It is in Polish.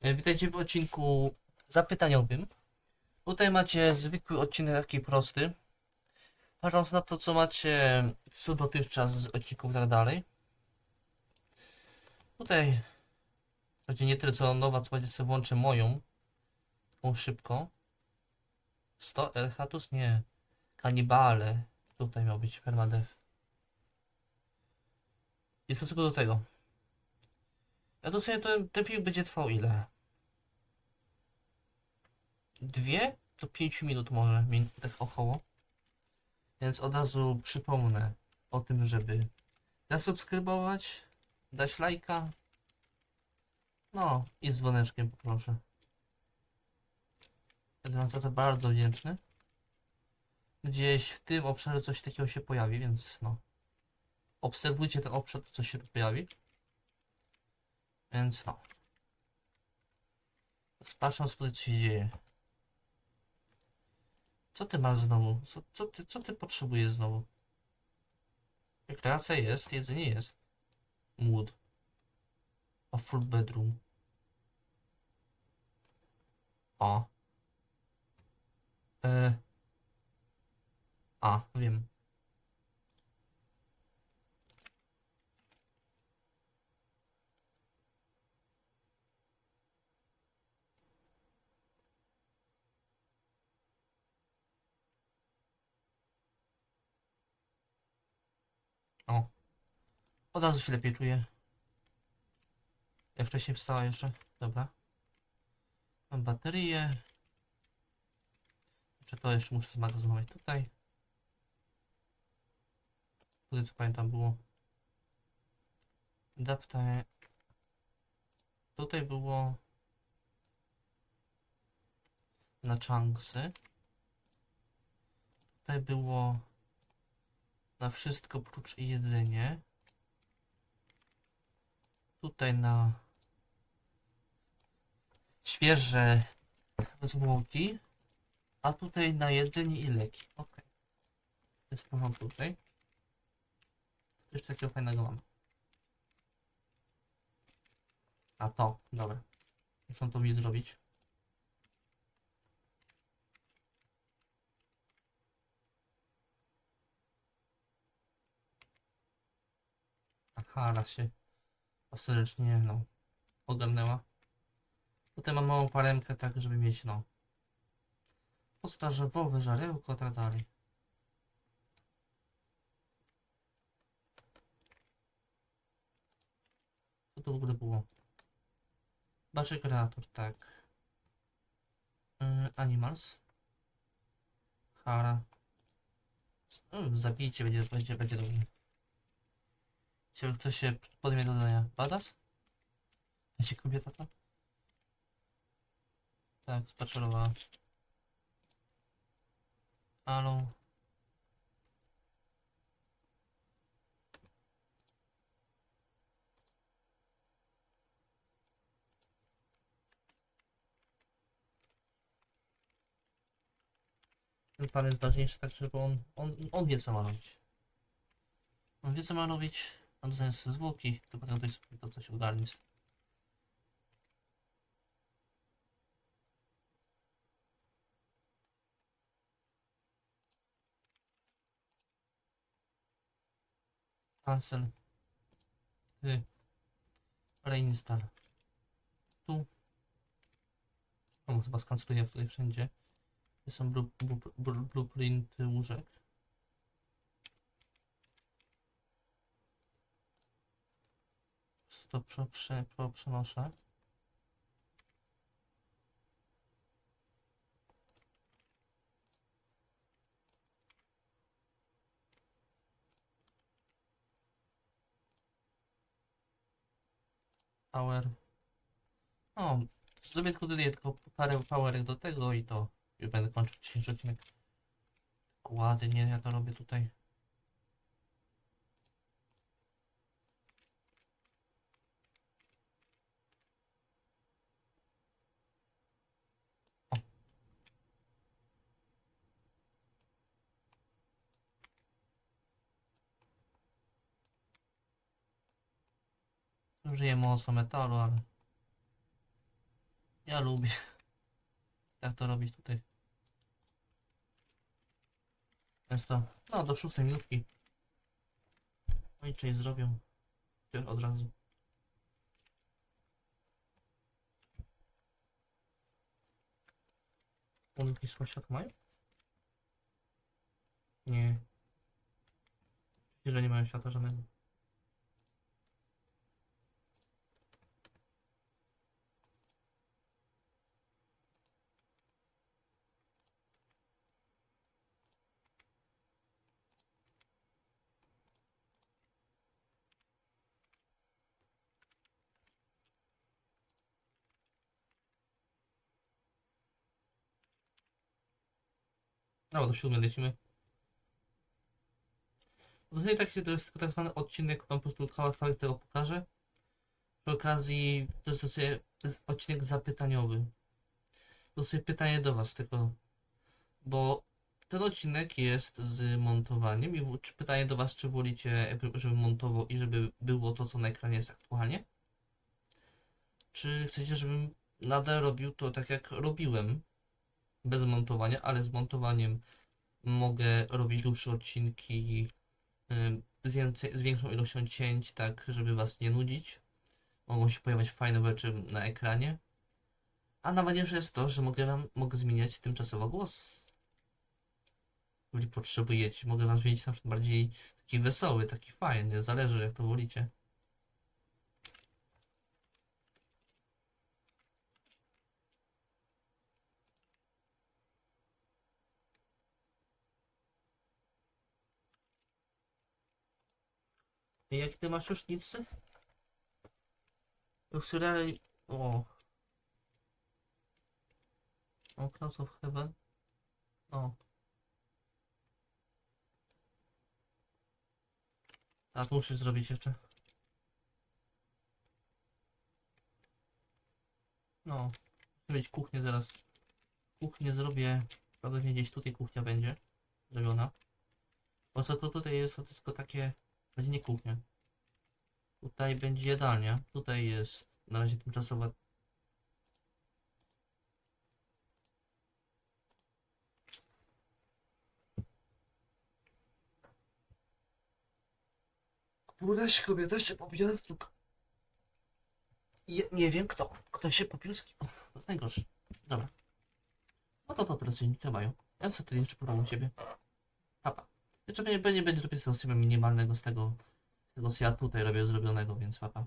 E, Witajcie w odcinku zapytaniowym. Tutaj macie zwykły odcinek, taki prosty. Patrząc na to, co macie, co dotychczas z odcinków i tak dalej. Tutaj, będzie nie tyle co nowa, co będzie sobie włączę moją. Tą szybko. 100 El Hatus? Nie. Kanibale. Tutaj miał być permadeath. I co do tego. Ja to sobie ten, ten film będzie trwał ile? Dwie do pięciu minut może, tak około. Więc od razu przypomnę o tym, żeby zasubskrybować, dać lajka. No i z dzwoneczkiem poproszę. Będę wam za to bardzo wdzięczny. Gdzieś w tym obszarze coś takiego się pojawi, więc no. Obserwujcie ten obszar, coś się tu pojawi. Więc no. Patrząc co się dzieje. Co ty masz znowu? Co, co, ty, co ty potrzebujesz znowu? Rekreacja jest, jedzenie jest. Mood. A full bedroom. O. E. A, wiem. O. Od razu się lepiej czuję. Jak wcześniej wstała jeszcze. Dobra. Mam baterię. Jeszcze to jeszcze muszę zmagazynować tutaj. Tutaj co pamiętam było. Adapter. Tutaj było na chunksy. Tutaj było na wszystko prócz jedzenie. Tutaj na świeże zwłoki, a tutaj na jedzenie i leki. Ok. Jest w porządku tutaj. Jeszcze takiego fajnego mam. A to, dobra. Muszę to mi zrobić. Aha, raz się ostatecznie, no, ogarnęła. Tutaj mam małą paremkę, tak, żeby mieć, no, postarzewowe żarełko, tak dalej. Co to w ogóle było? Baczy kreator, tak. Yy, animals. Hara. Yy, zabijcie, będzie, będzie, będzie dobrze. Czy ktoś się podejmie do zadania? Badass? Będzie kobieta to? Tak, spaczerowała. Halo. Ten pan jest ważniejszy, tak żeby on, on, on wie co ma robić. On wie co ma robić, a dostaje sobie zwłoki, to potem ktoś sobie to coś ogarnie. Cancel. Ty. Reinstall. Tu. O, chyba skanceluję tutaj wszędzie. Tu są blu, blu, blu, blueprinty łóżek. To prze, prze, prze, przenoszę. Power. O, zrobię tylko tutaj tylko parę powerek do tego i to już będę kończył dzisiejszy odcinek. Ładnie, ja to robię tutaj. Użyję mocno metalu, ale... Ja lubię. Tak to robić tutaj. Jest to. No, do szóstej minutki. Oni część zrobią. Już Od razu. Jakiś swój świat mają? Nie. Myślę, że nie mają świata żadnego. No, do siódmej lecimy. Tutaj tak się to jest tak zwany odcinek, wam po prostu kawałek całego tego pokażę. Przy okazji to jest sobie odcinek zapytaniowy. To sobie pytanie do was tylko, bo ten odcinek jest z montowaniem i pytanie do was, czy wolicie, żebym montował i żeby było to, co na ekranie jest aktualnie? Czy chcecie, żebym nadal robił to tak, jak robiłem, bez montowania, ale z montowaniem mogę robić dłuższe odcinki y, więcej, z większą ilością cięć, tak żeby was nie nudzić. Mogą się pojawiać fajne rzeczy na ekranie. A najważniejsze jest to, że mogę wam mogę zmieniać tymczasowo głos. Jeżeli potrzebujecie, mogę wam zmienić na przykład bardziej taki wesoły, taki fajny, zależy jak to wolicie. I jakie ty masz różnicy? Luxury... O. O, Clouds of Heaven. O. A to musisz zrobić jeszcze. No. Chcę mieć kuchnię zaraz. Kuchnię zrobię. Prawdopodobnie gdzieś tutaj kuchnia będzie zrobiona. Bo co to tutaj jest, to tylko takie... Będzie nie kuchnia. Tutaj będzie jadalnia. Tutaj jest na razie tymczasowa. Któraś kobieta się pobiła z. Je, nie wiem kto. Kto się popił z kim. To najgorsze. Dobra. No to to teraz nie mają. Ja sobie tu jeszcze porwam u siebie. Papa. Jeszcze będzie, będzie, tego sobie minimalnego z tego, z tego co ja tutaj robię zrobionego, więc papa.